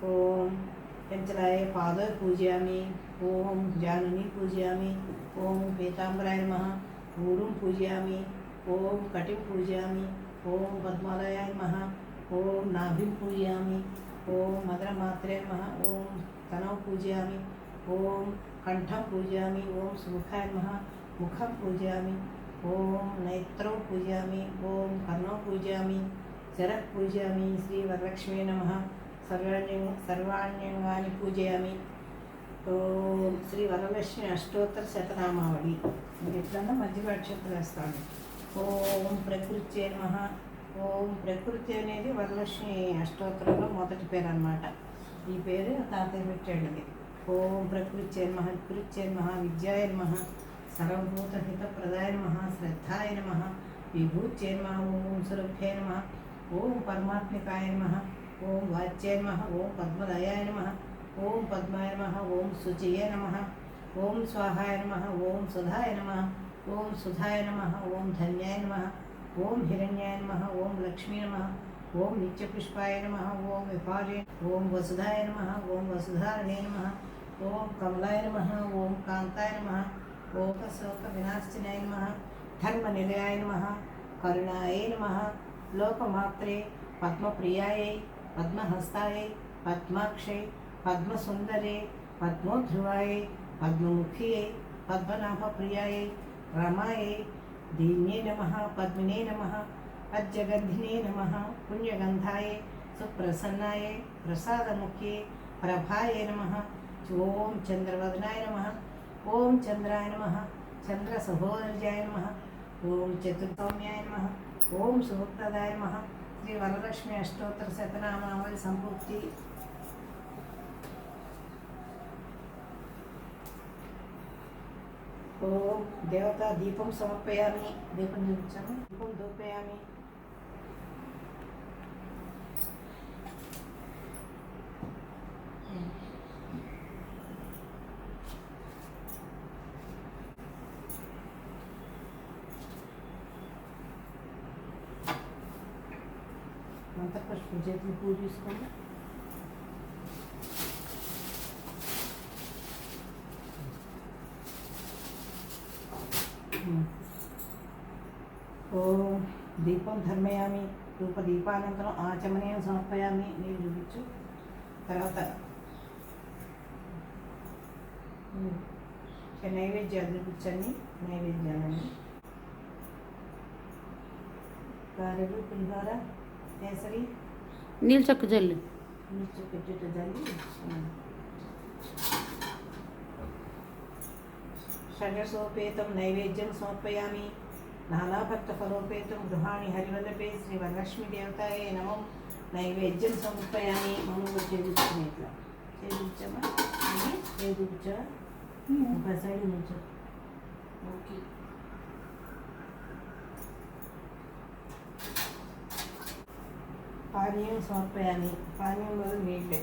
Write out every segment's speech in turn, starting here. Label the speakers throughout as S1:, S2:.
S1: ఓం పెంచలాయ పాద పూజయామి ఓం జానుని పూజయామి ఓం పీతాంబరాయ నమ ఊరుం పూజయామి ఓం కటిం పూజయామి ఓం పద్మాలయాయ నమ ఓం నాభిం పూజయామి ఓం మదరమాత్రే నమ ఓం తనౌ పూజయామి ఓం కంఠం పూజయామి ఓం సుముఖాయ నమ ముఖం పూజయామి ఓం నేత్రౌ పూజయామి ఓం కర్ణౌ పూజయామి శరః పూజయామి శ్రీ వరలక్ష్మీ నమ సర్వాణ్యం సర్వాణ్యంగాని పూజయామి. ఓం శ్రీ వరలక్ష్మి అష్టోత్తర శతనామావళి. ఎట్లన్నా మధ్య అక్షంతలు వేస్తాను. ఓం ప్రకృతి నమ. ఓం ప్రకృతి అనేది వరలక్ష్మి అష్టోత్తరంలో మొదటి పేరు అనమాట ఈ పేరు తాతయ్య పెట్టాడు ఇది ఓం ప్రకృతి నమ ప్రకృతి నమ విద్యాయ నమ సర్వభూత హిత ప్రదాయ నమ శ్రద్ధాయ నమ విభూత్యై నమ ఓం సురభ్యై నమ ఓం పరమాత్మికాయ నమ ఓం వాచ్యాయ నమ ఓం పద్మదయాయ నమ ఓం పద్మాయ నమ ఓం శుచయే నమ ఓం స్వాహాయ నమ ఓం సుధాయ నమ ఓం సుధాయ నమ ఓం ధన్యాయ నమ ఓం హిరణ్యాయ నమ ఓం లక్ష్మీ నమ ఓం నిత్యపుష్పాయ నమ ఓం విపాలే ఓం వసుధాయ నమ ఓం వసుధారణే నమ ఓం కమలాయ నమ ఓం కాంతాయ నమ ఓం శోక వినాశినాయ నమ ధర్మనిలయాయ నమ కరుణాయ నమ లోకమాత్రే పద్మప్రియాయై पद्महस्ताय, पद्माक्षे पद्मसुंदरे पद्मोध्रुवाय, पद्ममुखिये, पद्मनाभप्रियाय, रमाय, दीन्ये नमः, पद्मिने नमः, अज्जगन्धिने नमः, पुण्यगन्धाय, सुप्रसन्नाय, प्रसादमुख्ये, प्रभाय नमः ॐ चन्द्रवदनाय नमः ॐ चन्द्राय नमः, चन्द्रसहोदर्जाय नमः ॐ चतुर्थम्याय नमः ॐ सुभक्तदाय नमः శ్రీ వరలక్ష్మి అష్టోత్తర శతనామావళి సంపూర్తి ఓ దేవత దీపం సమర్పయామి. దీపం చూపించాము దీపం దూపయామి మంత్రపుష్పం చేతులు పూజ తీసుకోండి ఓం దీపం ధర్మయామి రూప దీపానంతరం ఆచమనీయం సమర్పయామి నేను చూపించు తర్వాత ఉమ్, ఇక నైవేద్యాలు చూపించండి నైవేద్యాలని గారెలు పులిహోర కేసరి
S2: నీళ్ళు చక్కు జల్లు
S1: షడసోపేతం నైవేద్యం సమర్పయామి నానాభక్తఫలోపేతం గృహాణి హరివల్లభే శ్రీ వరలక్ష్మీ దేవతాయే నమం నైవేద్యం సమర్పయామి మమ్మల్ని చేయించుకునే ఇట్లా చేయించమా చేయించా ఒక సైడ్ నుంచో ఓకే పానీయం సమర్పయామి పానీయంలో నీళ్ళే.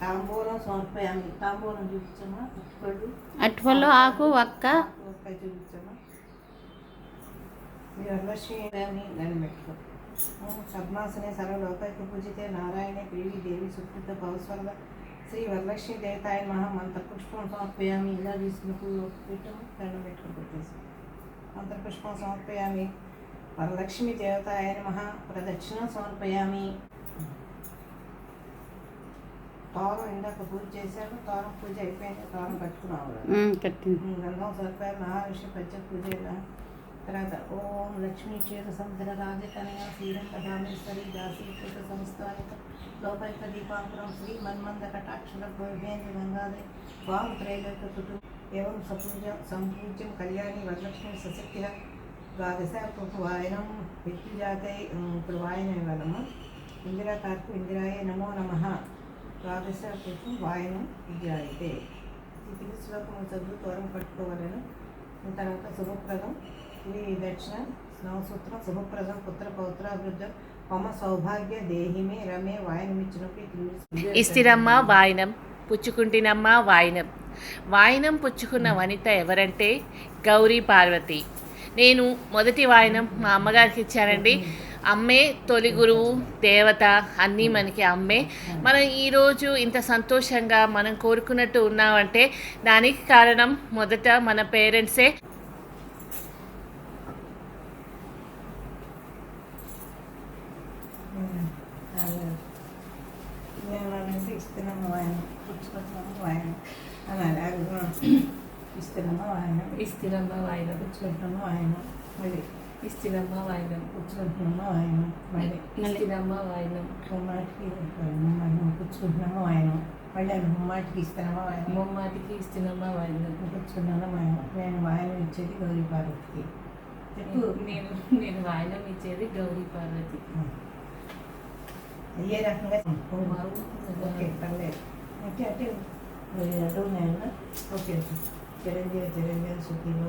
S1: తాంబూలం సమర్పయామి తాంబూలం చూపించమా? ఇటుపళ్ళు
S2: అటువల్లో ఆకు ఒక్క
S1: ఒక్క చూపించమా? మీ వరలక్ష్మి దాన్ని పెట్టుకో. ఓం పద్మాసనే సర్వలోకైక పూజితే నారాయణే దేవి దేవి సుకృత భవస్వరద శ్రీ వరలక్ష్మి దేవతాయ మహా మంత్రపుష్పం సమర్పయామి. ఇలా తీసుకుని పూలు పెట్టు. దండం పెట్టుకుని పెట్టేసి. సమర్పయామి. వరలక్ష్మి దేవతాయ నమ. ప్రదక్షిణం సమర్పయామి తోరం ఇందాక పూజ చేశారు. తోరం పూజ అయిపోయింది. తోరం కట్టుకున్నాము గంగం సర్కార్ మహావిష్ణు పంచ పూజ తర్వాత ఓం లక్ష్మీ క్షేత్ర సముద్ర రాజకనయ శ్రీరంగ రామేశ్వరి దాసి కృత సంస్థానిక లోకైక దీపాంకురం శ్రీ మన్మంద కటాక్షర గోభేంద్ర గంగాధరి వాం త్రైలోక కుటు ఏవం సపూజ సంపూజ్యం కళ్యాణి వరలక్ష్మి సశక్తి ద్వాదశ వాయనం వ్యక్తిజాతై ఇప్పుడు వాయనం ఇవ్వాలమ్మా ఇందిరా కార్కు ఇందిరాయ నమో నమ. ద్వాదశ వాయనం విద్యాయితే. ఈ కింది శ్లోకం చదువు దూరం పట్టుకోవాలను. తర్వాత శుభప్రదం. ఇది దక్షిణ స్నవసూత్రం శుభప్రదం. పుత్ర పౌత్రాభివృద్ధం మమ సౌభాగ్య దేహిమే రమే వాయనమిచ్చినప్పుడు
S2: ఇస్తిరమ్మ వాయినం పుచ్చుకుంటినమ్మ వాయినం. వాయినం పుచ్చుకున్న వనిత ఎవరంటే గౌరీ పార్వతి. నేను మొదటి వాయనం మా అమ్మగారికి ఇచ్చానండి. అమ్మే తొలి గురువు దేవత అన్నీ మనకి అమ్మే. మనం ఈరోజు ఇంత సంతోషంగా మనం కోరుకున్నట్టు ఉన్నామంటే దానికి కారణం మొదట మన పేరెంట్సే.
S1: ఇస్తున్నాము ఆయన ఆయన అడుగు ఇస్తున్నాము ఆయన
S3: ఇస్తిరమ్మ వాయినం
S1: పుచ్చుకుంటున్నాము ఆయన మళ్ళీ.
S3: ఇస్తిరమ్మ వాయినం
S1: పుచ్చుకుంటున్నాము ఆయన మళ్ళీ
S3: ఇస్తిరమ్మ వాయినం
S1: ముమ్మాటికి మనం పుచ్చుకుంటున్నాము ఆయన మళ్ళీ ముమ్మాటికి ఇస్తున్నాము ఆయన
S3: ముమ్మాటికి ఇస్తిరమ్మ వాయినం
S1: పుచ్చుకున్నాము ఆయన నేను ఆయన ఇచ్చేది గౌరీ పార్వతికి చెప్పు.
S3: నేను నేను వాయినం ఇచ్చేది గౌరీ పార్వతి
S1: ఏ రకంగా? ఓకే పర్లేదు. అంటే అంటే అడుగు నాయన ఓకే. jeremiah jeremiah sukino